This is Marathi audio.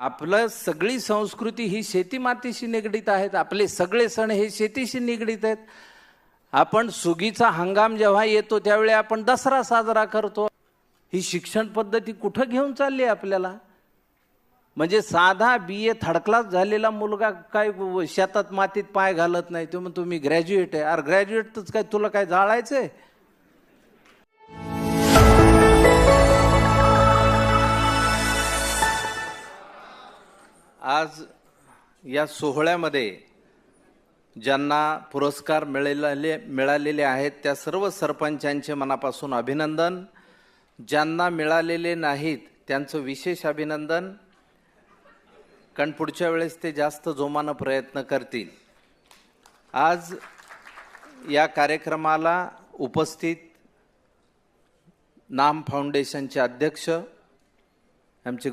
आपलं सगळी संस्कृती ही शेती मातीशी निगडीत आहेत आपले सगळे सण हे शेतीशी निगडीत आहेत. आपण सुगीचा हंगाम जेव्हा येतो त्यावेळी आपण दसरा साजरा करतो. ही शिक्षण पद्धती कुठं घेऊन चालली आहे आपल्याला? म्हणजे साधा बी ए थर्ड क्लास झालेला मुलगा काय शेतात मातीत पाय घालत नाही तो म्हणतो मी ग्रॅज्युएट आहे. अरे ग्रॅज्युएटच काय तुला काय जाळायचं आहे आज या सोहळ्यामध्ये ज्यांना पुरस्कार मिळालेले मिळालेले आहेत त्या सर्व सरपंचांचे मनापासून अभिनंदन. ज्यांना मिळालेले नाहीत त्यांचं विशेष अभिनंदन. कारण पुढच्या वेळेस ते जास्त जोमानं प्रयत्न करतील. आज या कार्यक्रमाला उपस्थित नाम फाउंडेशनचे अध्यक्ष आमचे